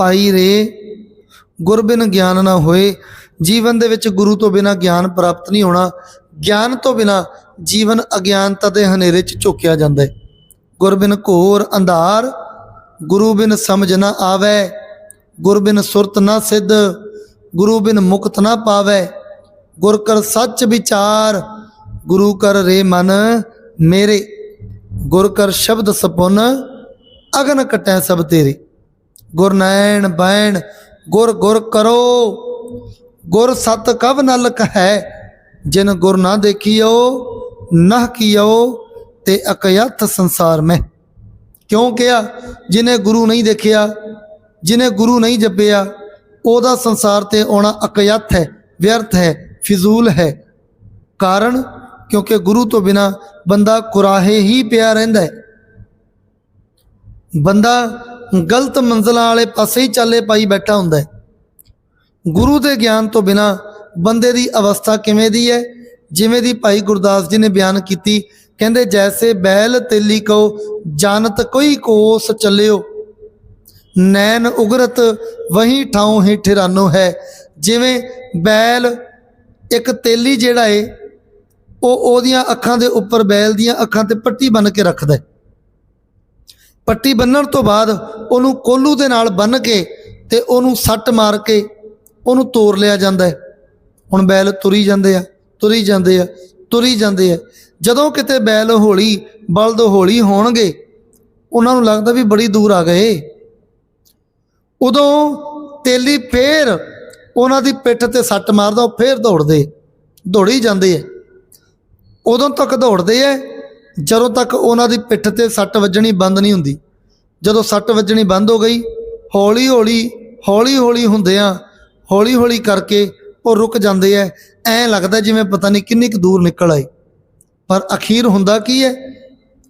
ਪਾਈ ਰੇ। ਗੁਰ ਬਿਨ ਗਿਆਨ ਨਾ ਹੋਏ। ਜੀਵਨ ਦੇ ਵਿੱਚ ਗੁਰੂ ਤੋਂ ਬਿਨਾ ਗਿਆਨ ਪ੍ਰਾਪਤ ਨਹੀਂ ਹੋਣਾ। ਗਿਆਨ ਤੋਂ ਬਿਨਾ ਜੀਵਨ ਅਗਿਆਨਤਾ ਦੇ ਹਨੇਰੇ 'ਚ ਝੁਕਿਆ ਜਾਂਦਾ ਹੈ। ਗੁਰ ਬਿਨ ਘੋਰ ਅੰਧਾਰ, ਗੁਰੂ ਬਿਨ ਸਮਝ ਨਾ ਆਵੇ। ਗੁਰ ਬਿਨ ਸੁਰਤ ਨਾ ਸਿੱਧ, ਗੁਰੂ ਬਿਨ ਮੁਕਤ ਨਾ ਪਾਵੇ। ਗੁਰ ਕਰ ਸੱਚ ਵਿਚਾਰ, ਗੁਰੂ ਕਰ ਰੇ ਮਨ ਮੇਰੇ। ਗੁਰ ਕਰ ਸ਼ਬਦ ਸਪੁਨ, ਅਗਨ ਕਟੈ ਸਭ ਤੇਰੇ। ਗੁਰਨੈਣ ਬੈਣ, ਗੁਰ ਗੁਰ ਕਰੋ। ਗੁਰ ਸਤ ਕਵ ਨਲਕ ਹੈ, ਜਿਨ ਗੁਰ ਨਾ ਦੇਖਿਓ, ਨਹ ਕੀਓ, ਤੇ ਅਕਯਥ ਸੰਸਾਰ ਮੈਂ। ਕਿਉਂ ਕਿਹਾ? ਜਿਨੇ ਗੁਰੂ ਨਹੀਂ ਦੇਖਿਆ, ਜਿਨੇ ਗੁਰੂ ਨਹੀਂ ਜਪਿਆ, ਉਹਦਾ ਸੰਸਾਰ ਤੇ ਆਉਣਾ ਅਕਯਥ ਹੈ, ਵਿਅਰਥ ਹੈ, ਫਿਜ਼ੂਲ ਹੈ। ਕਾਰਨ? ਕਿਉਂਕਿ ਗੁਰੂ ਤੋਂ ਬਿਨਾ ਬੰਦਾ ਕੁਰਾਹੇ ਹੀ ਪਿਆ ਰਹਿੰਦਾ ਹੈ। ਬੰਦਾ ਗਲਤ ਮੰਜ਼ਲਾਂ ਵਾਲੇ ਪਾਸੇ ਹੀ ਚਾਲੇ ਪਾਈ ਬੈਠਾ ਹੁੰਦਾ ਹੈ। ਗੁਰੂ ਦੇ ਗਿਆਨ ਤੋਂ ਬਿਨਾ ਬੰਦੇ ਦੀ ਅਵਸਥਾ ਕਿਵੇਂ ਦੀ ਹੈ? ਜਿਵੇਂ ਦੀ ਭਾਈ ਗੁਰਦਾਸ ਜੀ ਨੇ ਬਿਆਨ ਕੀਤੀ, ਕਹਿੰਦੇ, ਜੈਸੇ ਬੈਲ ਤੇਲੀ ਕੋ ਜਾਣਤ ਕੋਈ ਕੋਸ ਚੱਲਿਓ। ਨੈਣ ਉਗਰਤ ਵਹੀ ਠਾਉ ਹੀ ਠਿਰਾਨੋ ਹੈ। ਜਿਵੇਂ ਬੈਲ ਇੱਕ ਤੇਲੀ ਜਿਹੜਾ ਏ, ਉਹ ਉਹਦੀਆਂ ਅੱਖਾਂ ਦੇ ਉੱਪਰ ਬੈਲ ਦੀਆਂ ਅੱਖਾਂ ਤੇ ਪੱਟੀ ਬੰਨ ਕੇ ਰੱਖਦਾ ਹੈ। ਪੱਟੀ ਬੰਨਣ ਤੋਂ ਬਾਅਦ ਉਹਨੂੰ ਕੋਲੂ ਦੇ ਨਾਲ ਬੰਨ ਕੇ ਤੇ ਉਹਨੂੰ ਸੱਟ ਮਾਰ ਕੇ ਉਹਨੂੰ ਤੋੜ ਲਿਆ ਜਾਂਦਾ ਹੈ। ਹੁਣ ਬੈਲ ਤੁਰੀ ਜਾਂਦੇ ਆ, ਤੁਰੀ ਜਾਂਦੇ ਆ, ਤੁਰੀ ਜਾਂਦੇ ਆ। ਜਦੋਂ ਕਿਤੇ ਬੈਲ ਹੌਲੀ, ਬਲਦ ਹੌਲੀ ਹੋਣਗੇ, ਉਹਨਾਂ ਨੂੰ ਲੱਗਦਾ ਵੀ ਬੜੀ ਦੂਰ ਆ ਗਏ। ਉਦੋਂ ਤੇਲੀ ਫੇਰ ਉਹਨਾਂ ਦੀ ਪਿੱਠ ਤੇ ਸੱਟ ਮਾਰਦਾ, ਉਹ ਫੇਰ ਦੌੜਦੇ, ਦੌੜੀ ਜਾਂਦੇ ਆ। ਉਦੋਂ ਤੱਕ ਦੌੜਦੇ ਐ ਜਦੋਂ ਤੱਕ ਉਹਨਾਂ ਦੀ ਪਿੱਠ ਤੇ ਸੱਟ ਵੱਜਣੀ ਬੰਦ ਨਹੀਂ ਹੁੰਦੀ, ਜਦੋਂ ਸੱਟ ਵੱਜਣੀ ਬੰਦ ਹੋ ਗਈ, ਹੌਲੀ ਹੌਲੀ ਹੌਲੀ ਹੌਲੀ ਹੁੰਦਿਆਂ ਹੌਲੀ ਹੌਲੀ ਕਰਕੇ ਉਹ ਰੁਕ ਜਾਂਦੇ ਐ। ਐਂ ਲੱਗਦਾ ਜਿਵੇਂ ਪਤਾ ਨਹੀਂ ਕਿੰਨੀ ਕੁ ਦੂਰ ਨਿਕਲ ਆਏ। ਪਰ ਅਖੀਰ ਹੁੰਦਾ ਕੀ ਹੈ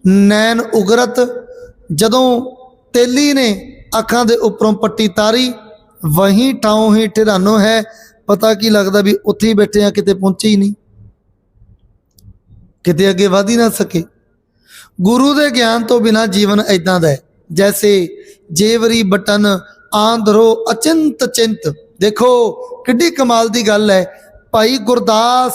ਨੈਣ ਉਗਰਤ ਜਦੋਂ ਤੇਲੀ ਨੇ ਅੱਖਾਂ ਦੇ ਉੱਪਰੋਂ ਪੱਟੀ ਤਾਰੀ, ਵਹੀਂ ਟਾਉ ਹੀ ਠਿਰਾਨੋ ਹੈ, ਪਤਾ ਕੀ ਲੱਗਦਾ ਵੀ ਉੱਥੇ ਹੀ ਬੈਠੇ ਆ, ਕਿਤੇ ਪਹੁੰਚੇ ਹੀ ਨਹੀਂ। ਕਿਤੇ ਅੱਗੇ ਵਧ ਹੀ ਨਾ ਸਕੇ। ਗੁਰੂ ਦੇ ਗਿਆਨ ਤੋਂ ਬਿਨਾ ਜੀਵਨ ਐਦਾਂ ਦਾ ਹੈ। ਜੈਸੇ ਜੇਵਰੀ ਬਟਨ ਆਂਧਰੋ ਅਚਿੰਤ ਚਿੰਤ। ਦੇਖੋ, ਕਿੱਡੀ ਕਮਾਲ ਦੀ ਗੱਲ ਹੈ। ਭਾਈ ਗੁਰਦਾਸ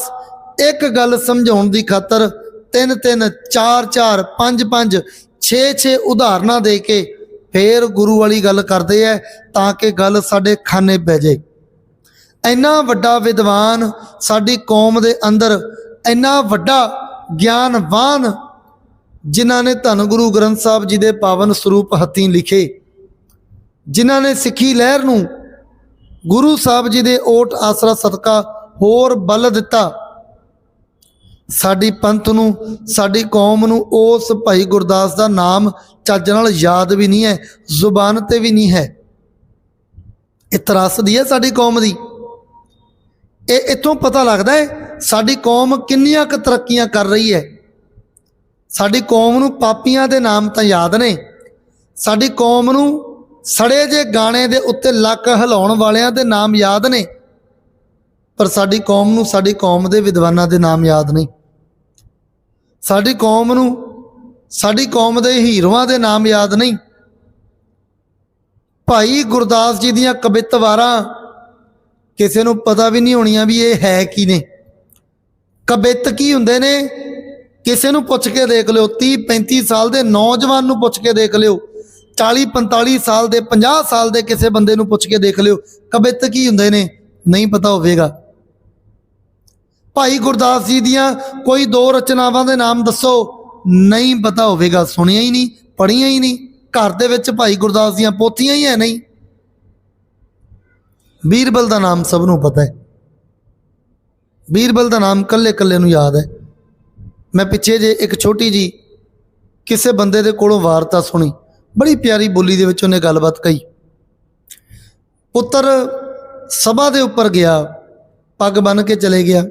ਇੱਕ ਗੱਲ ਸਮਝਾਉਣ ਦੀ ਖਾਤਰ ਤਿੰਨ ਤਿੰਨ, ਚਾਰ ਚਾਰ, ਪੰਜ ਪੰਜ 6 6 ਉਦਾਹਰਨਾਂ ਦੇ ਕੇ ਫੇਰ ਗੁਰੂ ਵਾਲੀ ਗੱਲ ਕਰਦੇ ਐ ਤਾਂ ਕਿ ਗੱਲ ਸਾਡੇ ਖਾਨੇ ਪੈ ਜਾਏ। ਇੰਨਾ ਵੱਡਾ ਵਿਦਵਾਨ ਸਾਡੀ ਕੌਮ ਦੇ ਅੰਦਰ ਇੰਨਾ ਵੱਡਾ ਗਿਆਨਵਾਨ ਜਿਨ੍ਹਾਂ ਨੇ ਧੰਨ ਗੁਰੂ ਗ੍ਰੰਥ ਸਾਹਿਬ ਜੀ ਦੇ ਪਾਵਨ ਸਰੂਪ ਹੱਥੀਂ ਲਿਖੇ, ਜਿਨ੍ਹਾਂ ਨੇ ਸਿੱਖੀ ਲਹਿਰ ਨੂੰ ਗੁਰੂ ਸਾਹਿਬ ਜੀ ਦੇ ਓਟ ਆਸਰਾ ਸਦਕਾ ਹੋਰ ਬਲ ਦਿੱਤਾ। ਸਾਡੀ ਪੰਥ ਨੂੰ, ਸਾਡੀ ਕੌਮ ਨੂੰ ਉਸ ਭਾਈ ਗੁਰਦਾਸ ਦਾ ਨਾਮ ਚੱਜ ਨਾਲ ਯਾਦ ਵੀ ਨਹੀਂ ਹੈ, ਜ਼ੁਬਾਨ ਤੇ ਵੀ ਨਹੀਂ ਹੈ। ਇਹ ਤਰਾਸਦੀ ਹੈ ਸਾਡੀ ਕੌਮ ਦੀ। ਇਹ ਇੱਥੋਂ ਪਤਾ ਲੱਗਦਾ ਹੈ ਸਾਡੀ ਕੌਮ ਕਿੰਨੀਆਂ ਕੁ ਤਰੱਕੀਆਂ ਕਰ ਰਹੀ ਹੈ। ਸਾਡੀ ਕੌਮ ਨੂੰ ਪਾਪੀਆਂ ਦੇ ਨਾਮ ਤਾਂ ਯਾਦ ਨੇ। ਸਾਡੀ ਕੌਮ ਨੂੰ ਸੜੇ ਜੇ ਗਾਣੇ ਦੇ ਉੱਤੇ ਲੱਕ ਹਿਲਾਉਣ ਵਾਲਿਆਂ ਦੇ ਨਾਮ ਯਾਦ ਨੇ। ਪਰ ਸਾਡੀ ਕੌਮ ਨੂੰ ਸਾਡੀ ਕੌਮ ਦੇ ਵਿਦਵਾਨਾਂ ਦੇ ਨਾਮ ਯਾਦ ਨਹੀਂ। ਸਾਡੀ ਕੌਮ ਨੂੰ ਸਾਡੀ ਕੌਮ ਦੇ ਹੀਰੋਆਂ ਦੇ ਨਾਮ ਯਾਦ ਨਹੀਂ। ਭਾਈ ਗੁਰਦਾਸ ਜੀ ਦੀਆਂ ਕਵਿੱਤਵਾਰਾਂ ਕਿਸੇ ਨੂੰ ਪਤਾ ਵੀ ਨਹੀਂ ਹੋਣੀਆਂ ਵੀ ਇਹ ਹੈ ਕੀ ਨੇ। ਕਵਿੱਤ ਕੀ ਹੁੰਦੇ ਨੇ? ਕਿਸੇ ਨੂੰ ਪੁੱਛ ਕੇ ਦੇਖ ਲਿਓ 30 35 ਸਾਲ ਦੇ ਨੌਜਵਾਨ ਨੂੰ ਪੁੱਛ ਕੇ ਦੇਖ ਲਿਓ 40 45 ਸਾਲ ਦੇ 50 ਸਾਲ ਦੇ ਕਿਸੇ ਬੰਦੇ ਨੂੰ ਪੁੱਛ ਕੇ ਦੇਖ ਲਿਓ, ਕਵਿੱਤ ਕੀ ਹੁੰਦੇ ਨੇ, ਨਹੀਂ ਪਤਾ ਹੋਵੇਗਾ। ਭਾਈ ਗੁਰਦਾਸ ਜੀ ਦੀਆਂ ਕੋਈ ਦੋ ਰਚਨਾਵਾਂ ਦੇ ਨਾਮ ਦੱਸੋ, ਨਹੀਂ ਪਤਾ ਹੋਵੇਗਾ, ਸੁਣਿਆ ਹੀ ਨਹੀਂ, ਪੜ੍ਹੀਆਂ ਹੀ ਨਹੀਂ, ਘਰ ਦੇ ਵਿੱਚ ਭਾਈ ਗੁਰਦਾਸ ਦੀਆਂ ਪੋਥੀਆਂ ਹੀ ਹੈ ਨਹੀਂ। ਬੀਰਬਲ ਦਾ ਨਾਮ ਸਭ ਨੂੰ ਪਤਾ ਹੈ। ਬੀਰਬਲ ਦਾ ਨਾਮ ਕੱਲੇ ਕੱਲੇ ਨੂੰ ਯਾਦ ਹੈ। ਮੈਂ ਪਿੱਛੇ ਜੇ ਇੱਕ ਛੋਟੀ ਜੀ ਕਿਸੇ ਬੰਦੇ ਦੇ ਕੋਲੋਂ ਵਾਰਤਾ ਸੁਣੀ, ਬੜੀ ਪਿਆਰੀ ਬੋਲੀ ਦੇ ਵਿੱਚ ਉਹਨੇ ਗੱਲਬਾਤ ਕਹੀ। ਪੁੱਤਰ ਸਭਾ ਦੇ ਉੱਪਰ ਗਿਆ, ਪੱਗ ਬੰਨ ਕੇ ਚਲੇ ਗਿਆ।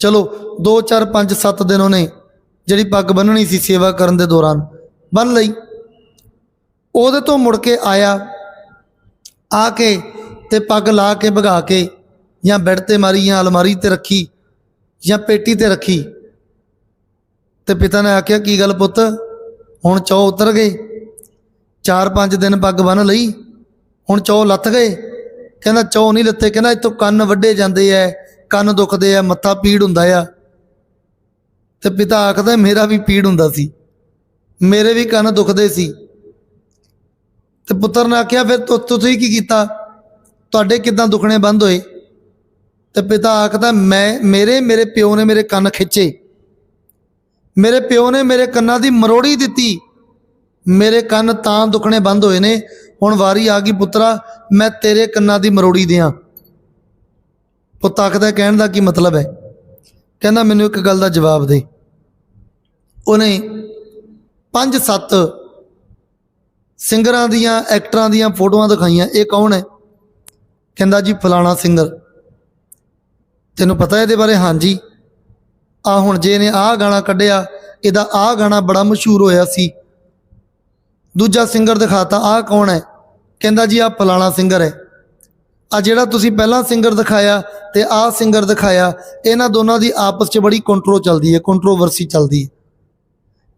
ਚਲੋ 2 4 5 7 ਦਿਨ ਉਹਨੇ ਜਿਹੜੀ ਪੱਗ ਬੰਨਣੀ ਸੀ ਸੇਵਾ ਕਰਨ ਦੇ ਦੌਰਾਨ ਬੰਨ ਲਈ। ਉਹਦੇ ਤੋਂ ਮੁੜ ਕੇ ਆਇਆ, ਆ ਕੇ ਤੇ ਪੱਗ ਲਾ ਕੇ ਭਗਾ ਕੇ ਜਾਂ ਬੈੱਡ ਤੇ ਮਾਰੀ ਜਾਂ ਅਲਮਾਰੀ ਤੇ ਰੱਖੀ ਜਾਂ ਪੇਟੀ ਤੇ ਰੱਖੀ। ਤੇ ਪਿਤਾ ਨੇ ਆਖਿਆ, ਕੀ ਗੱਲ ਪੁੱਤ? ਹੁਣ ਚੌ ਉਤਰ ਗਏ। 4-5 ਦਿਨ ਪੱਗ ਬੰਨ ਲਈ। ਹੁਣ ਚੌ ਲੱਥ ਗਏ। ਕਹਿੰਦਾ, ਚੌ ਨਹੀਂ ਲੱਥੇ। ਕਹਿੰਦਾ, ਇੱਥੋਂ ਕੰਨ ਵੱਡੇ ਜਾਂਦੇ ਐ। ਕੰਨ ਦੁਖਦੇ ਐ। ਮੱਥਾ ਪੀੜ ਹੁੰਦਾ ਆ। ਤੇ ਪਿਤਾ ਆਖਦਾ, ਮੇਰਾ ਵੀ ਪੀੜ ਹੁੰਦਾ ਸੀ। ਮੇਰੇ ਵੀ ਕੰਨ ਦੁਖਦੇ ਸੀ। ਤੇ ਪੁੱਤਰ ਨੇ ਆਖਿਆ, ਫਿਰ ਤੁਸੀਂ ਕੀ ਕੀਤਾ? ਤੁਹਾਡੇ ਕਿਦਾਂ ਦੁਖਣੇ ਬੰਦ ਹੋਏ? ਤੇ ਪਿਤਾ ਆਖਦਾ, ਮੈਂ, ਮੇਰੇ ਮੇਰੇ ਪਿਓ ਨੇ ਮੇਰੇ ਕੰਨ ਖਿੱਚੇ। ਮੇਰੇ ਪਿਓ ਨੇ ਮੇਰੇ ਕੰਨਾਂ ਦੀ ਮਰੋੜੀ ਦਿੱਤੀ। ਮੇਰੇ ਕੰਨ ਤਾਂ ਦੁਖਣੇ ਬੰਦ ਹੋਏ ਨੇ। ਹੁਣ ਵਾਰੀ ਆ ਗਈ ਪੁੱਤਰਾ, ਮੈਂ ਤੇਰੇ ਕੰਨਾਂ ਦੀ ਮਰੋੜੀ ਦਿਆਂ। ਪੁੱਤ ਆਖਦਾ, ਕਹਿਣ ਦਾ ਕੀ ਮਤਲਬ ਹੈ? ਕਹਿੰਦਾ, ਮੈਨੂੰ ਇੱਕ ਗੱਲ ਦਾ ਜਵਾਬ ਦੇ। ਉਹਨੇ ਪੰਜ ਸੱਤ ਸਿੰਗਰਾਂ ਦੀਆਂ, ਐਕਟਰਾਂ ਦੀਆਂ ਫੋਟੋਆਂ ਦਿਖਾਈਆਂ। ਇਹ ਕੌਣ ਹੈ? ਕਹਿੰਦਾ ਜੀ, ਫਲਾਣਾ ਸਿੰਗਰ। ਤੈਨੂੰ ਪਤਾ ਇਹਦੇ ਬਾਰੇ? ਹਾਂਜੀ। ਆ ਹੁਣ ਜੇ ਨੇ ਆਹ ਗਾਣਾ ਕੱਢਿਆ, ਇਹਦਾ ਆਹ ਗਾਣਾ ਬੜਾ ਮਸ਼ਹੂਰ ਹੋਇਆ ਸੀ। ਦੂਜਾ ਸਿੰਗਰ ਦਿਖਾਤਾ, ਆਹ ਕੌਣ ਹੈ? ਕਹਿੰਦਾ ਜੀ, ਆਹ ਫਲਾਣਾ ਸਿੰਗਰ ਹੈ। ਆ ਜਿਹੜਾ ਤੁਸੀਂ ਪਹਿਲਾਂ ਸਿੰਗਰ ਦਿਖਾਇਆ ਤੇ ਆਹ ਸਿੰਗਰ ਦਿਖਾਇਆ, ਇਹਨਾਂ ਦੋਨਾਂ ਦੀ ਆਪਸ 'ਚ ਬੜੀ ਕੰਟਰੋ ਚੱਲਦੀ ਹੈ ਕੰਟਰੋਵਰਸੀ ਚੱਲਦੀ ਹੈ।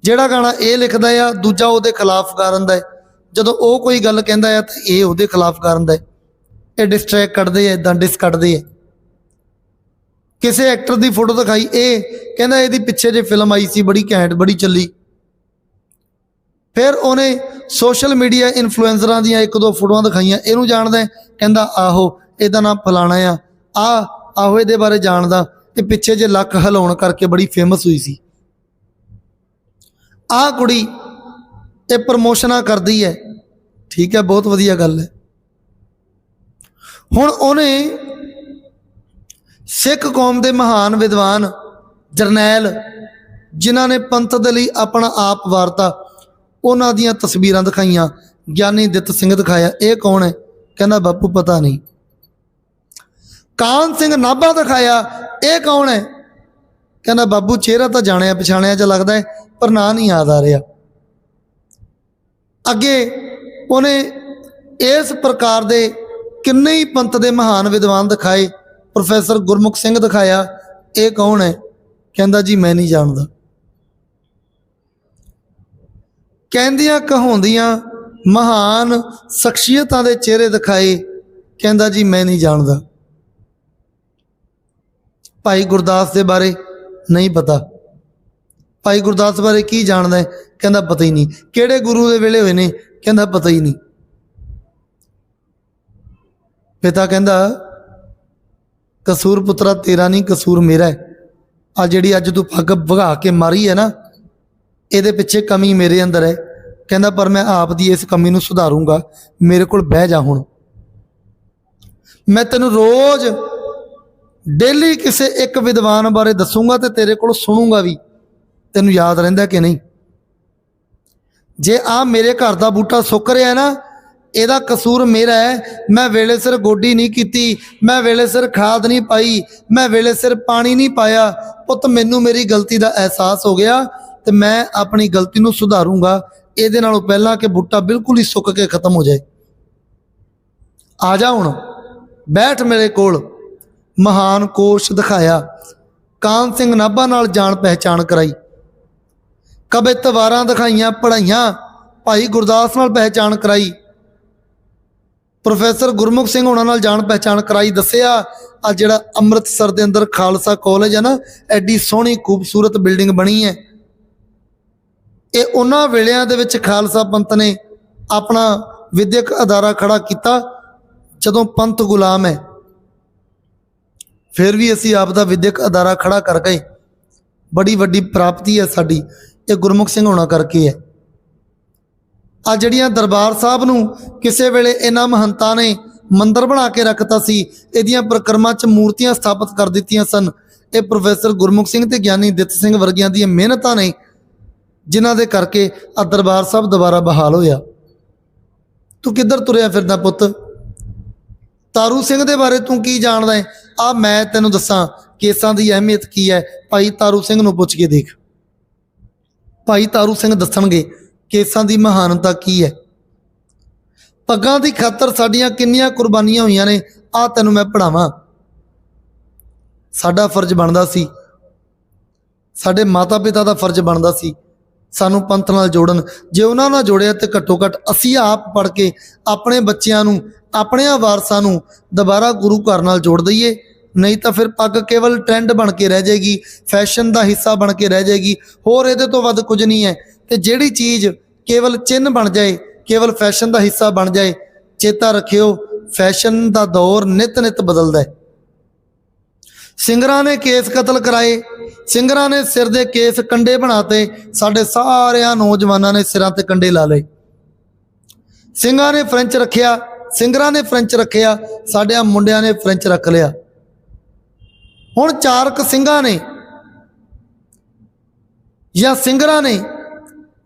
ਜਿਹੜਾ ਗਾਣਾ ਇਹ ਲਿਖਦਾ ਆ, ਦੂਜਾ ਉਹਦੇ ਖਿਲਾਫ ਕਰਨ ਦਾ ਜਦੋਂ ਉਹ ਕੋਈ ਗੱਲ ਕਹਿੰਦਾ ਆ, ਤਾਂ ਇਹ ਉਹਦੇ ਖਿਲਾਫ ਕਰਨ ਦਾ ਇਹ ਡਿਸਟਰੈਕਟ ਕੱਢਦੇ ਆ ਇਦਾਂ ਡਿਸ ਕੱਢਦੇ ਆ। ਕਿਸੇ ਐਕਟਰ ਦੀ ਫੋਟੋ ਦਿਖਾਈ, ਇਹ ਕਹਿੰਦਾ ਇਹਦੀ ਪਿੱਛੇ ਜੇ ਫਿਲਮ ਆਈ ਸੀ, ਬੜੀ ਘੈਂਟ, ਬੜੀ ਚੱਲੀ। ਫਿਰ ਉਹਨੇ ਸੋਸ਼ਲ ਮੀਡੀਆ ਇਨਫਲੂਐਂਸਰਾਂ ਦੀਆਂ ਇੱਕ ਦੋ ਫੋਟੋਆਂ ਦਿਖਾਈਆਂ, ਇਹਨੂੰ ਜਾਣਦਾ ਕਹਿੰਦਾ, ਆਹੋ, ਇਹਦਾ ਨਾਮ ਫਲਾਣਾ ਆ। ਆ, ਆਹੋ, ਇਹਦੇ ਬਾਰੇ ਜਾਣਦਾ ਇਹ ਪਿੱਛੇ ਜੇ ਲੱਕ ਹਿਲਾਉਣ ਕਰਕੇ ਬੜੀ ਫੇਮਸ ਹੋਈ ਸੀ। ਆਹ ਕੁੜੀ, ਇਹ ਪ੍ਰਮੋਸ਼ਨਾਂ ਕਰਦੀ ਹੈ। ਠੀਕ ਹੈ, ਬਹੁਤ ਵਧੀਆ ਗੱਲ ਹੈ। ਹੁਣ ਉਹਨੇ ਸਿੱਖ ਕੌਮ ਦੇ ਮਹਾਨ ਵਿਦਵਾਨ ਜਰਨੈਲ, ਜਿਨ੍ਹਾਂ ਨੇ ਪੰਥ ਦੇ ਲਈ ਆਪਣਾ ਆਪ ਵਾਰਤਾ, ਉਹਨਾਂ ਦੀਆਂ ਤਸਵੀਰਾਂ ਦਿਖਾਈਆਂ, ਗਿਆਨੀ ਦਿੱਤ ਸਿੰਘ ਦਿਖਾਇਆ, ਇਹ ਕੌਣ ਹੈ? ਕਹਿੰਦਾ, ਬਾਪੂ ਪਤਾ ਨਹੀਂ। ਕਾਨ ਸਿੰਘ ਨਾਭਾ ਦਿਖਾਇਆ, ਇਹ ਕੌਣ ਹੈ? ਕਹਿੰਦਾ ਬਾਬੂ ਚਿਹਰਾ ਤਾਂ ਜਾਣਿਆ ਪਛਾਣਿਆ ਜਿਹਾ ਲੱਗਦਾ ਹੈ, ਪਰ ਨਾਂ ਨਹੀਂ ਯਾਦ ਆ ਰਿਹਾ। ਅੱਗੇ ਉਹਨੇ ਇਸ ਪ੍ਰਕਾਰ ਦੇ ਕਿੰਨੇ ਹੀ ਪੰਥ ਦੇ ਮਹਾਨ ਵਿਦਵਾਨ ਦਿਖਾਏ ਪ੍ਰੋਫੈਸਰ ਗੁਰਮੁਖ ਸਿੰਘ ਦਿਖਾਇਆ, ਇਹ ਕੌਣ ਹੈ? ਕਹਿੰਦਾ ਜੀ, ਮੈਂ ਨਹੀਂ ਜਾਣਦਾ। ਕਹਿੰਦੀਆਂ ਕਹਾਉਂਦੀਆਂ, ਮਹਾਨ ਸ਼ਖਸੀਅਤਾਂ ਦੇ ਚਿਹਰੇ ਦਿਖਾਏ। ਕਹਿੰਦਾ ਜੀ, ਮੈਂ ਨਹੀਂ ਜਾਣਦਾ। ਭਾਈ ਗੁਰਦਾਸ ਦੇ ਬਾਰੇ ਨਹੀਂ ਪਤਾ। ਭਾਈ ਗੁਰਦਾਸ ਬਾਰੇ ਕੀ ਜਾਣਦਾ ਹੈ? ਕਹਿੰਦਾ, ਪਤਾ ਹੀ ਨਹੀਂ। ਕਿਹੜੇ ਗੁਰੂ ਦੇ ਵੇਲੇ ਹੋਏ ਨੇ? ਕਹਿੰਦਾ, ਪਤਾ ਹੀ ਨਹੀਂ। ਪਿਤਾ ਕਹਿੰਦਾ ਕਸੂਰ ਪੁੱਤਰਾ ਤੇਰਾ ਨਹੀਂ, ਕਸੂਰ ਮੇਰਾ ਹੈ। ਆ ਜਿਹੜੀ ਅੱਜ ਤੂੰ ਪੱਗ ਭਗਾ ਕੇ ਮਾਰੀ ਹੈ ਨਾ, ਇਹਦੇ ਪਿੱਛੇ ਕਮੀ ਮੇਰੇ ਅੰਦਰ ਹੈ। ਕਹਿੰਦਾ, ਪਰ ਮੈਂ ਆਪ ਦੀ ਇਸ ਕਮੀ ਨੂੰ ਸੁਧਾਰੂੰਗਾ। ਮੇਰੇ ਕੋਲ ਬਹਿ ਜਾ ਹੁਣ। ਮੈਂ ਤੈਨੂੰ ਰੋਜ਼ ਡੇਲੀ ਕਿਸੇ ਇੱਕ ਵਿਦਵਾਨ ਬਾਰੇ ਦੱਸੂੰਗਾ ਤੇ ਤੇਰੇ ਕੋਲ ਸੁਣੂਗਾ ਵੀ। ਤੈਨੂੰ ਯਾਦ ਰਹਿੰਦਾ ਕਿ ਨਹੀਂ? ਜੇ ਆ ਮੇਰੇ ਘਰ ਦਾ ਬੂਟਾ ਸੁੱਕ ਰਿਹਾ ਹੈ ਨਾ ਇਹਦਾ ਕਸੂਰ ਮੇਰਾ ਹੈ। ਮੈਂ ਵੇਲੇ ਸਿਰ ਗੋਡੀ ਨਹੀਂ ਕੀਤੀ, ਮੈਂ ਵੇਲੇ ਸਿਰ ਖਾਦ ਨਹੀਂ ਪਾਈ, ਮੈਂ ਵੇਲੇ ਸਿਰ ਪਾਣੀ ਨਹੀਂ ਪਾਇਆ। ਪੁੱਤ, ਮੈਨੂੰ ਮੇਰੀ ਗਲਤੀ ਦਾ ਅਹਿਸਾਸ ਹੋ ਗਿਆ ਤੇ ਮੈਂ ਆਪਣੀ ਗਲਤੀ ਨੂੰ ਸੁਧਾਰੂੰਗਾ। ਇਹਦੇ ਨਾਲੋਂ ਪਹਿਲਾਂ ਕਿ ਬੂਟਾ ਬਿਲਕੁਲ ਹੀ ਸੁੱਕ ਕੇ ਖਤਮ ਹੋ ਜਾਏ। ਆ ਜਾ ਹੁਣ, ਬੈਠ ਮੇਰੇ ਕੋਲ। ਮਹਾਨ ਕੋਸ਼ ਦਿਖਾਇਆ। ਕਾਨ ਸਿੰਘ ਨਾਭਾ ਨਾਲ ਜਾਣ ਪਹਿਚਾਣ ਕਰਾਈ। ਕਬਿਤਵਾਰਾਂ ਦਿਖਾਈਆਂ ਪੜਾਈਆਂ ਭਾਈ ਗੁਰਦਾਸ ਨਾਲ ਪਹਿਚਾਣ ਕਰਾਈ। ਪ੍ਰੋਫੈਸਰ ਗੁਰਮੁਖ ਸਿੰਘ ਉਹਨਾਂ ਨਾਲ ਜਾਣ ਪਹਿਚਾਣ ਕਰਾਈ ਦੱਸਿਆ ਆ ਜਿਹੜਾ ਅੰਮ੍ਰਿਤਸਰ ਦੇ ਅੰਦਰ ਖਾਲਸਾ ਕਾਲਜ ਹੈ ਨਾ, ਐਡੀ ਸੋਹਣੀ ਖੂਬਸੂਰਤ ਬਿਲਡਿੰਗ ਬਣੀ ਹੈ। ਇਹ ਉਹਨਾਂ ਵੇਲਿਆਂ ਦੇ ਵਿੱਚ ਖਾਲਸਾ ਪੰਥ ਨੇ ਆਪਣਾ ਵਿਦਿਅਕ ਅਦਾਰਾ ਖੜਾ ਕੀਤਾ, ਜਦੋਂ ਪੰਥ ਗੁਲਾਮ ਹੈ। ਫਿਰ ਵੀ ਅਸੀਂ ਆਪ ਦਾ ਵਿਦਿਅਕ ਅਦਾਰਾ ਖੜਾ ਕਰ ਗਏ। ਬੜੀ ਵੱਡੀ ਪ੍ਰਾਪਤੀ ਹੈ ਸਾਡੀ, ਇਹ ਗੁਰਮੁਖ ਸਿੰਘ ਹੋਣਾ ਕਰਕੇ ਹੈ। ਆ ਜਿਹੜੀਆਂ ਦਰਬਾਰ ਸਾਹਿਬ ਨੂੰ ਕਿਸੇ ਵੇਲੇ ਇਹਨਾਂ ਮਹੰਤਾਂ ਨੇ ਮੰਦਰ ਬਣਾ ਕੇ ਰੱਖਤਾ ਸੀ, ਇਹਦੀਆਂ ਪ੍ਰਕਰਮਾਂ 'ਚ ਮੂਰਤੀਆਂ ਸਥਾਪਿਤ ਕਰ ਦਿੱਤੀਆਂ ਸਨ। ਇਹ ਪ੍ਰੋਫੈਸਰ ਗੁਰਮੁਖ ਸਿੰਘ ਤੇ ਗਿਆਨੀ ਦਿੱਤ ਸਿੰਘ ਵਰਗਿਆਂ ਦੀਆਂ ਮਿਹਨਤਾਂ ਨੇ ਜਿਨ੍ਹਾਂ ਦੇ ਕਰਕੇ ਆ ਦਰਬਾਰ ਸਾਹਿਬ ਦੁਬਾਰਾ ਬਹਾਲ ਹੋਇਆ। ਤੂੰ ਕਿੱਧਰ ਤੁਰਿਆ ਫਿਰਦਾ ਪੁੱਤ? ਤਾਰੂ ਸਿੰਘ ਦੇ ਬਾਰੇ ਤੂੰ ਕੀ ਜਾਣਦਾ ਹੈ? ਆ ਮੈਂ ਤੈਨੂੰ ਦੱਸਾਂ, ਕੇਸਾਂ ਦੀ ਅਹਿਮੀਅਤ ਕੀ ਹੈ? ਭਾਈ ਤਾਰੂ ਸਿੰਘ ਨੂੰ ਪੁੱਛ ਕੇ ਦੇਖ। ਭਾਈ ਤਾਰੂ ਸਿੰਘ ਦੱਸਣਗੇ ਕੇਸਾਂ ਦੀ ਮਹਾਨਤਾ ਕੀ ਹੈ? ਪੱਗਾਂ ਦੀ ਖਾਤਰ ਸਾਡੀਆਂ ਕਿੰਨੀਆਂ ਕੁਰਬਾਨੀਆਂ ਹੋਈਆਂ ਨੇ? ਆ ਤੈਨੂੰ ਮੈਂ ਪੜਾਵਾਂ ਸਾਡਾ ਫਰਜ਼ ਬਣਦਾ ਸੀ। ਸਾਡੇ ਮਾਤਾ ਪਿਤਾ ਦਾ ਫਰਜ਼ ਬਣਦਾ ਸੀ। ਸਾਨੂੰ ਪੰਥ ਨਾਲ ਜੋੜਨ। ਜੇ ਉਹਨਾਂ ਨਾਲ ਜੋੜਿਆ ਤੇ ਘੱਟੋ ਘੱਟ ਅਸੀਂ ਆਪ ਪੜ ਕੇ ਆਪਣੇ ਬੱਚਿਆਂ ਨੂੰ, ਆਪਣਿਆਂ ਵਾਰਸਾਂ ਨੂੰ ਦੁਬਾਰਾ ਗੁਰੂ ਘਰ ਨਾਲ ਜੋੜ ਦਈਏ। ਨਹੀਂ ਤਾਂ ਫਿਰ ਪੱਗ ਕੇਵਲ ਟ੍ਰੈਂਡ ਬਣ ਕੇ ਰਹਿ ਜਾਏਗੀ, ਫੈਸ਼ਨ ਦਾ ਹਿੱਸਾ ਬਣ ਕੇ ਰਹਿ ਜਾਏਗੀ। ਹੋਰ ਇਹਦੇ ਤੋਂ ਵੱਧ ਕੁਝ ਨਹੀਂ ਹੈ। ਤੇ ਜਿਹੜੀ ਚੀਜ਼ ਕੇਵਲ ਚਿੰਨ੍ਹ ਬਣ ਜਾਏ, ਕੇਵਲ ਫੈਸ਼ਨ ਦਾ ਹਿੱਸਾ ਬਣ ਜਾਏ, ਚੇਤਾ ਰੱਖਿਓ, ਫੈਸ਼ਨ ਦਾ ਦੌਰ ਨਿਤ ਨਿਤ ਬਦਲਦਾ ਹੈ। ਸਿੰਗਰਾਂ ਨੇ ਕੇਸ ਕਤਲ ਕਰਾਏ, ਸਿੰਗਰਾਂ ਨੇ ਸਿਰ ਦੇ ਕੇਸ ਕੰਡੇ ਬਣਾਤੇ, ਸਾਡੇ ਸਾਰਿਆਂ ਨੌਜਵਾਨਾਂ ਨੇ ਸਿਰਾਂ ਤੇ ਕੰਡੇ ਲਾ ਲਏ। ਸਿੰਘਾਂ ਨੇ ਫ੍ਰੈਂਚ ਰੱਖਿਆ, ਸਿੰਗਰਾਂ ਨੇ ਫ੍ਰੈਂਚ ਰੱਖਿਆ, ਸਾਡਿਆਂ ਮੁੰਡਿਆਂ ਨੇ ਫ੍ਰੈਂਚ ਰੱਖ ਲਿਆ। ਹੁਣ ਚਾਰਕ ਸਿੰਘਾਂ ਨੇ ਜਾਂ ਸਿੰਗਰਾਂ ਨੇ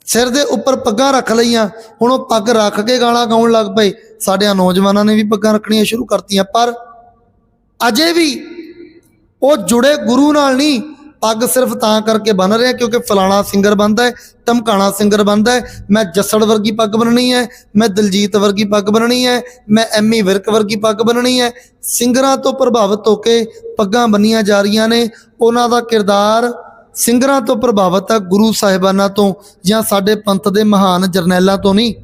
ਸਿਰ ਦੇ ਉੱਪਰ ਪੱਗਾਂ ਰੱਖ ਲਈਆਂ। ਹੁਣ ਉਹ ਪੱਗ ਰੱਖ ਕੇ ਗਾਣਾ ਗਾਉਣ ਲੱਗ ਪਏ। ਸਾਡਿਆਂ ਨੌਜਵਾਨਾਂ ਨੇ ਵੀ ਪੱਗਾਂ ਰੱਖਣੀਆਂ ਸ਼ੁਰੂ ਕਰਤੀਆਂ। ਪਰ ਅਜੇ ਵੀ ਉਹ ਜੁੜੇ ਗੁਰੂ ਨਾਲ ਨਹੀਂ। ਪੱਗ ਸਿਰਫ ਤਾਂ ਕਰਕੇ ਬਨ ਰਿਹਾ ਕਿਉਂਕਿ ਫਲਾਣਾ ਸਿੰਗਰ ਬੰਦਾ ਹੈ, ਧਮਕਾਣਾ ਸਿੰਗਰ ਬੰਦਾ ਹੈ। ਮੈਂ ਜੱਸੜ ਵਰਗੀ ਪੱਗ ਬੰਨਣੀ ਹੈ, ਮੈਂ ਦਲਜੀਤ ਵਰਗੀ ਪੱਗ ਬੰਨਣੀ ਹੈ, ਮੈਂ ਐਮੀ ਵਿਰਕ ਵਰਗੀ ਪੱਗ ਬੰਨਣੀ ਹੈ। ਸਿੰਗਰਾਂ ਤੋਂ ਪ੍ਰਭਾਵਿਤ ਹੋ ਕੇ ਪੱਗਾਂ ਬੰਨੀਆਂ ਜਾ ਰਹੀਆਂ ਨੇ। ਉਹਨਾਂ ਦਾ ਕਿਰਦਾਰ ਸਿੰਗਰਾਂ ਤੋਂ ਪ੍ਰਭਾਵਿਤ ਆ, ਗੁਰੂ ਸਾਹਿਬਾਨਾਂ ਤੋਂ ਜਾਂ ਸਾਡੇ ਪੰਥ ਦੇ ਮਹਾਨ ਜਰਨੈਲਾਂ ਤੋਂ ਨਹੀਂ।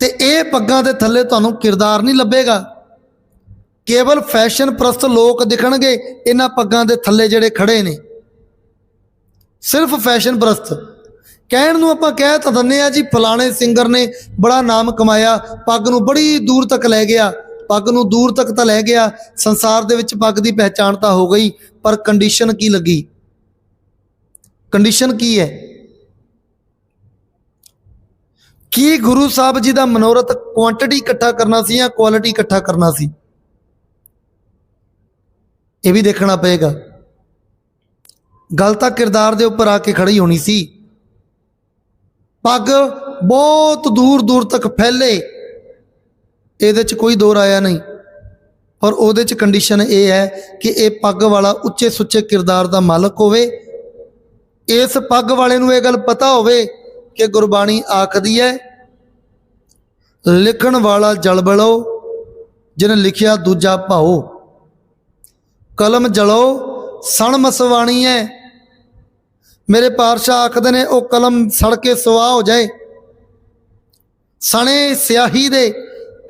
ਤੇ ਇਹ ਪੱਗਾਂ ਦੇ ਥੱਲੇ ਤੁਹਾਨੂੰ ਕਿਰਦਾਰ ਨਹੀਂ ਲੱਭੇਗਾ। ਕੇਵਲ ਫੈਸ਼ਨ ਪ੍ਰਸਤ ਲੋਕ ਦਿਖਣਗੇ, ਇਹਨਾਂ ਪੱਗਾਂ ਦੇ ਥੱਲੇ ਜਿਹੜੇ ਖੜੇ ਨੇ। ਸਿਰਫ ਫੈਸ਼ਨ ਪ੍ਰਸਤ ਕਹਿਣ ਨੂੰ ਆਪਾਂ ਕਹਿ ਤਾਂ ਦਿੰਦੇ ਆ ਜੀ, ਫਲਾਣੇ ਸਿੰਗਰ ਨੇ ਬੜਾ ਨਾਮ ਕਮਾਇਆ, ਪੱਗ ਨੂੰ ਬੜੀ ਦੂਰ ਤੱਕ ਲੈ ਗਿਆ। ਪੱਗ ਨੂੰ ਦੂਰ ਤੱਕ ਤਾਂ ਲੈ ਗਿਆ, ਸੰਸਾਰ ਦੇ ਵਿੱਚ ਪੱਗ ਦੀ ਪਹਿਚਾਣ ਤਾਂ ਹੋ ਗਈ, ਪਰ ਕੰਡੀਸ਼ਨ ਕੀ ਲੱਗੀ? ਕੰਡੀਸ਼ਨ ਕੀ ਹੈ? ਕੀ ਗੁਰੂ ਸਾਹਿਬ ਜੀ ਦਾ ਮਨੋਰਥ ਕੁਆਂਟੀਟੀ ਇਕੱਠਾ ਕਰਨਾ ਸੀ ਜਾਂ ਕੁਆਲਿਟੀ ਇਕੱਠਾ ਕਰਨਾ ਸੀ? ਇਹ ਵੀ ਦੇਖਣਾ ਪਏਗਾ। ਗੱਲ ਤਾਂ ਕਿਰਦਾਰ ਦੇ ਉੱਪਰ ਆ ਕੇ ਖੜੀ ਹੋਣੀ ਸੀ। ਪੱਗ ਬਹੁਤ ਦੂਰ ਦੂਰ ਤੱਕ ਫੈਲੇ। ਇਹਦੇ 'ਚ ਕੋਈ ਦੋਰ ਆਇਆ ਨਹੀਂ। ਔਰ ਉਹਦੇ 'ਚ ਕੰਡੀਸ਼ਨ ਇਹ ਹੈ ਕਿ ਇਹ ਪੱਗ ਵਾਲਾ ਉੱਚੇ ਸੁੱਚੇ ਕਿਰਦਾਰ ਦਾ ਮਾਲਕ ਹੋਵੇ। ਇਸ ਪੱਗ ਵਾਲੇ ਨੂੰ ਇਹ ਗੱਲ ਪਤਾ ਹੋਵੇ ਕਿ ਗੁਰਬਾਣੀ ਆਖਦੀ ਹੈ, ਲਿਖਣ ਵਾਲਾ ਜਲਬਲੋ ਜਿਹਨੇ ਲਿਖਿਆ ਦੂਜਾ ਭਾਓ ਕਲਮ ਜਲੋ, ਸਣ ਮਸਵਾਣੀ ਹੈ। ਮੇਰੇ ਪਾਤਸ਼ਾਹ ਆਖਦੇ ਨੇ, ਉਹ ਕਲਮ ਸੜ ਕੇ ਸਵਾਹ ਹੋ ਜਾਏ। ਸਣੇ ਸਿਆਹੀ ਦੇ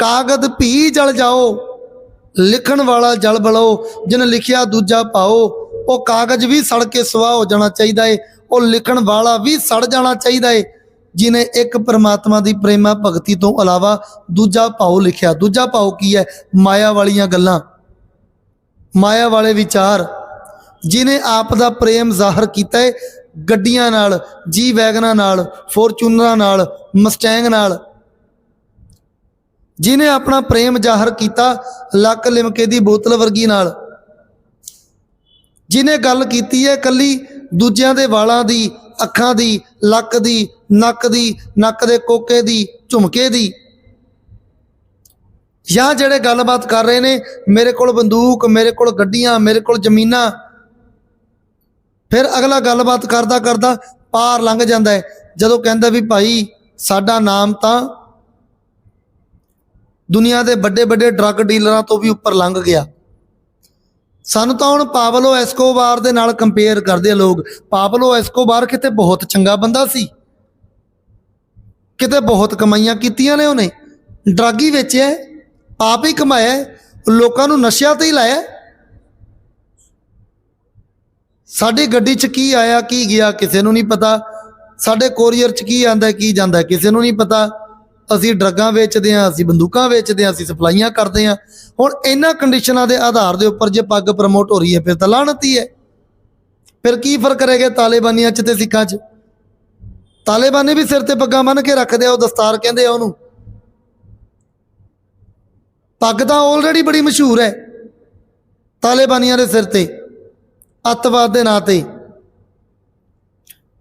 ਕਾਗਦ ਭੀ ਜਲ ਜਾਓ, ਲਿਖਣ ਵਾਲਾ ਜਲ ਬਲੋ ਜਿਹਨੇ ਲਿਖਿਆ ਦੂਜਾ ਪਾਓ, ਉਹ ਕਾਗਜ਼ ਵੀ ਸੜ ਕੇ ਸਵਾਹ ਹੋ ਜਾਣਾ ਚਾਹੀਦਾ ਏ, ਉਹ ਲਿਖਣ ਵਾਲਾ ਵੀ ਸੜ ਜਾਣਾ ਚਾਹੀਦਾ ਏ। ਜਿਨੇ ਇੱਕ ਪਰਮਾਤਮਾ ਦੀ ਪ੍ਰੇਮਾ ਭਗਤੀ ਤੋਂ ਇਲਾਵਾ ਦੂਜਾ ਭਾਉ ਲਿਖਿਆ, ਦੂਜਾ ਭਾਉ ਕੀ ਹੈ ਮਾਇਆ ਵਾਲੀਆਂ ਗੱਲਾਂ। ਮਾਇਆ ਵਾਲੇ ਵਿਚਾਰ। ਜਿਨੇ ਆਪ ਦਾ ਪ੍ਰੇਮ ਜ਼ਾਹਰ ਕੀਤਾ ਹੈ ਗੱਡੀਆਂ ਨਾਲ ਜੀ ਵੈਗਨਾਂ ਨਾਲ, ਫੋਰਚੂਨਰਾਂ ਨਾਲ, ਮਸਟੈਂਗ ਨਾਲ ਜਿਨੇ ਆਪਣਾ ਪ੍ਰੇਮ ਜ਼ਾਹਰ ਕੀਤਾ ਲੱਕ ਲਿਮਕੇ ਦੀ ਬੋਤਲ ਵਰਗੀ ਨਾਲ। ਜਿਨੇ ਗੱਲ ਕੀਤੀ ਹੈ ਕੱਲੀ ਦੂਜਿਆਂ ਦੇ ਵਾਲਾਂ ਦੀ, ਅੱਖਾਂ ਦੀ, ਲੱਕ ਦੀ, ਨੱਕ ਦੀ, ਨੱਕ ਦੇ ਕੋਕੇ ਦੀ, ਝੁਮਕੇ ਦੀ। ਜਾਂ ਜਿਹੜੇ ਗੱਲਬਾਤ ਕਰ ਰਹੇ ਨੇ, ਮੇਰੇ ਕੋਲ ਬੰਦੂਕ, ਮੇਰੇ ਕੋਲ ਗੱਡੀਆਂ, ਮੇਰੇ ਕੋਲ ਜ਼ਮੀਨਾਂ। ਫਿਰ ਅਗਲਾ ਗੱਲਬਾਤ ਕਰਦਾ ਕਰਦਾ ਪਾਰ ਲੰਘ ਜਾਂਦਾ ਹੈ। ਜਦੋਂ ਕਹਿੰਦਾ ਵੀ ਭਾਈ, ਸਾਡਾ ਨਾਮ ਤਾਂ ਦੁਨੀਆ ਦੇ ਵੱਡੇ ਵੱਡੇ ਡਰੱਗ ਡੀਲਰਾਂ ਤੋਂ ਵੀ ਉੱਪਰ ਲੰਘ ਗਿਆ। ਸਾਨੂੰ ਤਾਂ ਹੁਣ ਪਾਬਲੋ ਐਸਕੋਬਾਰ ਦੇ ਨਾਲ ਕੰਪੇਅਰ ਕਰਦੇ ਲੋਕ। ਪਾਬਲੋ ਐਸਕੋਬਾਰ ਕਿਤੇ ਬਹੁਤ ਚੰਗਾ ਬੰਦਾ ਸੀ। ਕਿਤੇ ਬਹੁਤ ਕਮਾਈਆਂ ਕੀਤੀਆਂ ਨੇ ਉਹਨੇ। ਡਰੱਗ ਹੀ ਵੇਚਿਆ ਪਾਪ ਹੀ ਕਮਾਇਆ, ਲੋਕਾਂ ਨੂੰ ਨਸ਼ਿਆਂ ਤੇ ਹੀ ਲਾਇਆ। ਸਾਡੀ ਗੱਡੀ 'ਚ ਕੀ ਆਇਆ, ਕੀ ਗਿਆ, ਕਿਸੇ ਨੂੰ ਨਹੀਂ ਪਤਾ। ਸਾਡੇ ਕੋਰੀਅਰ 'ਚ ਕੀ ਆਂਦਾ, ਕੀ ਜਾਂਦਾ, ਕਿਸੇ ਨੂੰ ਨਹੀਂ ਪਤਾ। ਅਸੀਂ ਡਰੱਗਾਂ ਵੇਚਦੇ ਹਾਂ, ਅਸੀਂ ਬੰਦੂਕਾਂ ਵੇਚਦੇ ਹਾਂ, ਅਸੀਂ ਸਪਲਾਈਆਂ ਕਰਦੇ ਹਾਂ। ਹੁਣ ਇਹਨਾਂ ਕੰਡੀਸ਼ਨਾਂ ਦੇ ਆਧਾਰ ਦੇ ਉੱਪਰ ਜੇ ਪੱਗ ਪ੍ਰਮੋਟ ਹੋ ਰਹੀ ਹੈ, ਫਿਰ ਤਾਂ ਲਾਹਨਤ ਹੀ ਹੈ। ਫਿਰ ਕੀ ਫ਼ਰਕ ਰਹਿ ਗਿਆ ਤਾਲਿਬਾਨੀਆਂ 'ਚ ਤੇ ਸਿੱਖਾਂ 'ਚ? ਤਾਲਿਬਾਨੀ ਵੀ ਸਿਰ ਤੇ ਪੱਗਾਂ ਬੰਨ੍ਹ ਕੇ ਰੱਖਦੇ ਆ, ਉਹ ਦਸਤਾਰ ਕਹਿੰਦੇ ਆ ਉਹਨੂੰ। ਪੱਗ ਤਾਂ ਆਲਰੇਡੀ ਬੜੀ ਮਸ਼ਹੂਰ ਹੈ, ਤਾਲਿਬਾਨੀਆਂ ਦੇ ਸਿਰ ਤੇ, ਅੱਤਵਾਦ ਦੇ ਨਾਂ ਤੇ।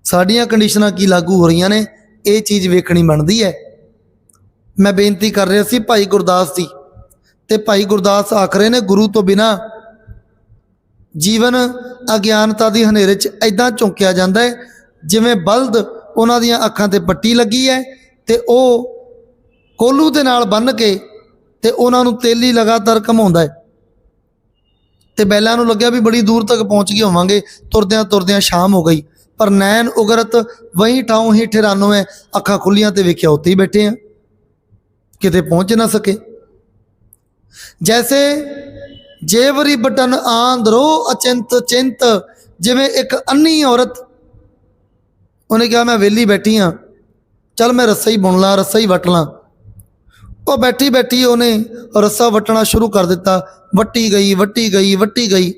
ਸਾਡੀਆਂ ਕੰਡੀਸ਼ਨਾਂ ਕੀ ਲਾਗੂ ਹੋ ਰਹੀਆਂ ਨੇ? ਇਹ ਚੀਜ਼ ਵੇਖਣੀ ਬਣਦੀ ਹੈ। ਮੈਂ ਬੇਨਤੀ ਕਰ ਰਿਹਾ ਸੀ ਭਾਈ ਗੁਰਦਾਸ ਦੀ। ਤੇ ਭਾਈ ਗੁਰਦਾਸ ਆਖ ਰਹੇ ਨੇ ਗੁਰੂ ਤੋਂ ਬਿਨਾ ਜੀਵਨ ਅਗਿਆਨਤਾ ਦੀ ਹਨੇਰੇ 'ਚ ਐਦਾਂ ਚੌਂਕਿਆ ਜਾਂਦਾ ਹੈ, ਜਿਵੇਂ ਬਲਦ ਉਹਨਾਂ ਦੀਆਂ ਅੱਖਾਂ ਤੇ ਪੱਟੀ ਲੱਗੀ ਹੈ ਤੇ ਉਹ ਕੋਲੂ ਦੇ ਨਾਲ ਬੰਨ ਕੇ ਤੇ ਉਹਨਾਂ ਨੂੰ ਤੇਲੀ ਲਗਾਤਾਰ ਘਮਾਉਂਦਾ ਹੈ। ਤੇ ਬੈਲਾਂ ਨੂੰ ਲੱਗਿਆ ਵੀ ਬੜੀ ਦੂਰ ਤੱਕ ਪਹੁੰਚ ਗਏ ਹੋਵਾਂਗੇ, ਤੁਰਦਿਆਂ ਤੁਰਦਿਆਂ ਸ਼ਾਮ ਹੋ ਗਈ। ਪਰ ਨੈਣ ਉਗਰਤ ਵਹੀਂ ਠਾਉਂ ਹੀ 98 ਅੱਖਾਂ ਖੁੱਲੀਆਂ ਤੇ ਵੇਖਿਆ ਉੱਤੇ ਹੀ ਬੈਠੇ ਆ। ਕਿਤੇ ਪਹੁੰਚ ਨਾ ਸਕੇ। ਜੈਸੇ ਜੇਵਰੀ ਬਟਨ ਆਂਦਰੋ ਅਚਿੰਤ ਚਿੰਤ, ਜਿਵੇਂ ਇੱਕ ਅੰਨੀ ਔਰਤ। ਉਹਨੇ ਕਿਹਾ, ਮੈਂ ਵਿਹਲੀ ਬੈਠੀ ਆ। ਚੱਲ ਮੈਂ ਰੱਸਾ ਹੀ ਬੁਣ ਲਾਂ ਰੱਸਾ ਹੀ ਵੱਟ ਲਾਂ। ਉਹ ਬੈਠੀ ਬੈਠੀ ਉਹਨੇ ਰੱਸਾ ਵੱਟਣਾ ਸ਼ੁਰੂ ਕਰ ਦਿੱਤਾ। ਵੱਟੀ ਗਈ ਵੱਟੀ ਗਈ ਵੱਟੀ ਗਈ।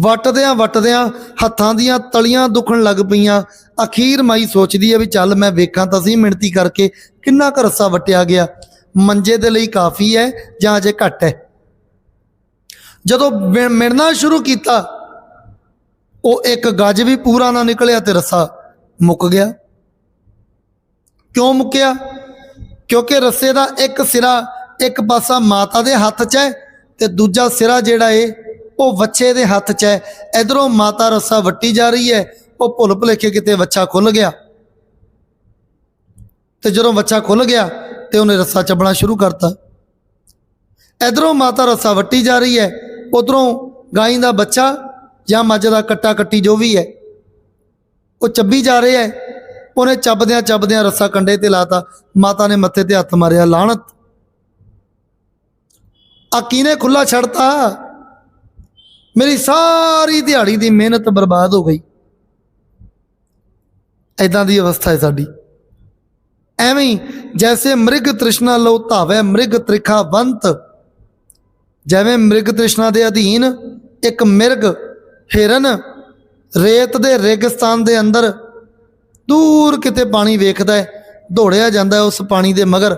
ਵੱਟਦਿਆਂ ਵੱਟਦਿਆਂ ਹੱਥਾਂ ਦੀਆਂ ਤਲੀਆਂ ਦੁਖਣ ਲੱਗ ਪਈਆਂ। ਅਖੀਰ ਮਾਈ ਸੋਚਦੀ ਹੈ ਵੀ ਚੱਲ ਮੈਂ ਵੇਖਾਂ ਤਾਂ ਸਹੀ ਮਿਣਤੀ ਕਰਕੇ ਕਿੰਨਾ ਕੁ ਰੱਸਾ ਵਟਿਆ ਗਿਆ। ਮੰਜੇ ਦੇ ਲਈ ਕਾਫੀ ਹੈ ਜਾਂ ਅਜੇ ਘੱਟ ਹੈ? ਜਦੋਂ ਮਿਣਨਾ ਸ਼ੁਰੂ ਕੀਤਾ, ਉਹ ਇੱਕ ਗੱਜ ਵੀ ਪੂਰਾ ਨਾ ਨਿਕਲਿਆ ਤੇ ਰੱਸਾ ਮੁੱਕ ਗਿਆ। ਕਿਉਂ ਮੁੱਕਿਆ? ਕਿਉਂਕਿ ਰੱਸੇ ਦਾ ਇੱਕ ਸਿਰਾ ਇੱਕ ਪਾਸਾ ਮਾਤਾ ਦੇ ਹੱਥ 'ਚ ਹੈ ਤੇ ਦੂਜਾ ਸਿਰਾ ਜਿਹੜਾ ਏ ਉਹ ਵੱਛੇ ਦੇ ਹੱਥ 'ਚ ਹੈ। ਇਧਰੋਂ ਮਾਤਾ ਰੱਸਾ ਵੱਟੀ ਜਾ ਰਹੀ ਹੈ। ਉਹ ਭੁੱਲ ਭੁਲੇਖੇ ਕਿਤੇ ਵੱਛਾ ਖੁੱਲ ਗਿਆ। ਤੇ ਜਦੋਂ ਵੱਛਾ ਖੁੱਲ ਗਿਆ ਤੇ ਉਹਨੇ ਰੱਸਾ ਚੱਬਣਾ ਸ਼ੁਰੂ ਕਰਤਾ। ਇਧਰੋਂ ਮਾਤਾ ਰੱਸਾ ਵੱਟੀ ਜਾ ਰਹੀ ਹੈ। ਉਧਰੋਂ ਗਾਈ ਦਾ ਬੱਚਾ ਜਾਂ ਮੱਝ ਦਾ ਕੱਟਾ ਕੱਟੀ ਜੋ ਵੀ ਹੈ, ਉਹ ਚੱਬੀ ਜਾ ਰਿਹਾ ਹੈ। ਉਹਨੇ ਚੱਬਦਿਆਂ ਚੱਬਦਿਆਂ ਰੱਸਾ ਕੰਡੇ ਤੇ ਲਾਤਾ। ਮਾਤਾ ਨੇ ਮੱਥੇ ਤੇ ਹੱਥ ਮਾਰਿਆ ਲਾਣਤ ਆ ਕੀਨੇ ਖੁੱਲਾ ਛੱਡਤਾ? ਮੇਰੀ ਸਾਰੀ ਦਿਹਾੜੀ ਦੀ ਮਿਹਨਤ ਬਰਬਾਦ ਹੋ ਗਈ। ਐਦਾਂ ਦੀ ਅਵਸਥਾ ਹੈ ਸਾਡੀ। ਐਵੇਂ ਹੀ ਜੈਸੇ ਮ੍ਰਿਗ ਤ੍ਰਿਸ਼ਨਾ ਲੋ ਧਾਵੇ ਮ੍ਰਿਗ ਤ੍ਰਿਖਾ ਤ੍ਰਿਖਾਵੰਤ ਜਿਵੇਂ ਮ੍ਰਿਗ ਤ੍ਰਿਸ਼ਨਾ ਦੇ ਅਧੀਨ ਇੱਕ ਮਿਰਗ ਹਿਰਨ ਰੇਤ ਦੇ ਰੇਗਿਸਤਾਨ ਦੇ ਅੰਦਰ ਦੂਰ ਕਿਤੇ ਪਾਣੀ ਵੇਖਦਾ ਹੈ, ਦੌੜਿਆ ਜਾਂਦਾ ਉਸ ਪਾਣੀ ਦੇ ਮਗਰ।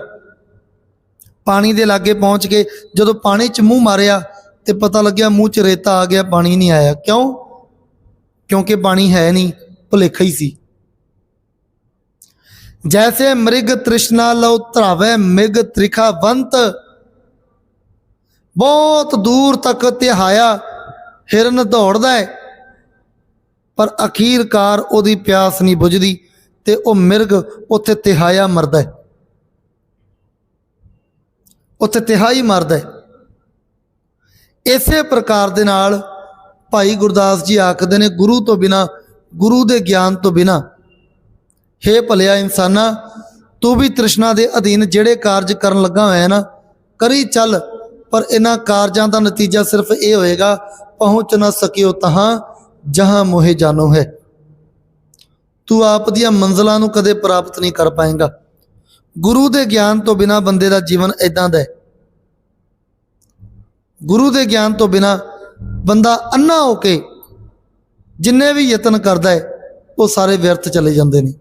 ਪਾਣੀ ਦੇ ਲਾਗੇ ਪਹੁੰਚ ਕੇ ਜਦੋਂ ਪਾਣੀ 'ਚ ਮੂੰਹ ਮਾਰਿਆ ਤੇ ਪਤਾ ਲੱਗਿਆ ਮੂੰਹ 'ਚ ਰੇਤਾ ਆ ਗਿਆ, ਪਾਣੀ ਨਹੀਂ ਆਇਆ। ਕਿਉਂ? ਕਿਉਂਕਿ ਪਾਣੀ ਹੈ ਨਹੀਂ, ਭੁਲੇਖਾ ਹੀ ਸੀ। ਜੈਸੇ ਮ੍ਰਿਗ ਤ੍ਰਿਸ਼ਨਾ ਲਉ ਧਰਾਵੇ ਮਿਗ ਤ੍ਰਿਖਾ ਤ੍ਰਿਖਾਵੰਤ ਬਹੁਤ ਦੂਰ ਤੱਕ ਤਿਹਾਇਆ, ਹਿਰਨ ਦੌੜਦਾ ਹੈ। ਪਰ ਅਖੀਰਕਾਰ ਉਹਦੀ ਪਿਆਸ ਨਹੀਂ ਬੁਝਦੀ ਤੇ ਉਹ ਮਿਰਗ ਉੱਥੇ ਤਿਹਾਇਆ ਮਰਦਾ ਹੈ। ਉੱਥੇ ਤਿਹਾਈ ਮਰਦਾ ਹੈ। ਇਸੇ ਪ੍ਰਕਾਰ ਦੇ ਨਾਲ ਭਾਈ ਗੁਰਦਾਸ ਜੀ ਆਖਦੇ ਨੇ, ਗੁਰੂ ਤੋਂ ਬਿਨਾ, ਗੁਰੂ ਦੇ ਗਿਆਨ ਤੋਂ ਬਿਨਾ, ਹੇ ਭਲਿਆ ਇਨਸਾਨਾ, ਤੂੰ ਵੀ ਤ੍ਰਿਸ਼ਨਾ ਦੇ ਅਧੀਨ ਜਿਹੜੇ ਕਾਰਜ ਕਰਨ ਲੱਗਾ ਹੋਇਆ ਨਾ, ਕਰੀ ਚੱਲ, ਪਰ ਇਹਨਾਂ ਕਾਰਜਾਂ ਦਾ ਨਤੀਜਾ ਸਿਰਫ ਇਹ ਹੋਏਗਾ, ਪਹੁੰਚ ਨਾ ਸਕਿਓ ਤਹਾਂ, ਜਹਾਂ ਮੋਹੇ ਜਾਨੋ ਹੈ। ਤੂੰ ਆਪ ਦੀਆਂ ਮੰਜ਼ਲਾਂ ਨੂੰ ਕਦੇ ਪ੍ਰਾਪਤ ਨਹੀਂ ਕਰ ਪਾਏਗਾ। ਗੁਰੂ ਦੇ ਗਿਆਨ ਤੋਂ ਬਿਨਾ ਬੰਦੇ ਦਾ ਜੀਵਨ ਇਦਾਂ ਦਾ ਹੈ। ਗੁਰੂ ਦੇ ਗਿਆਨ ਤੋਂ ਬਿਨਾ ਬੰਦਾ ਅੰਨਾ ਹੋ ਕੇ ਜਿੰਨੇ ਵੀ ਯਤਨ ਕਰਦਾ ਹੈ, ਉਹ ਸਾਰੇ ਵਿਅਰਥ ਚਲੇ ਜਾਂਦੇ ਨੇ।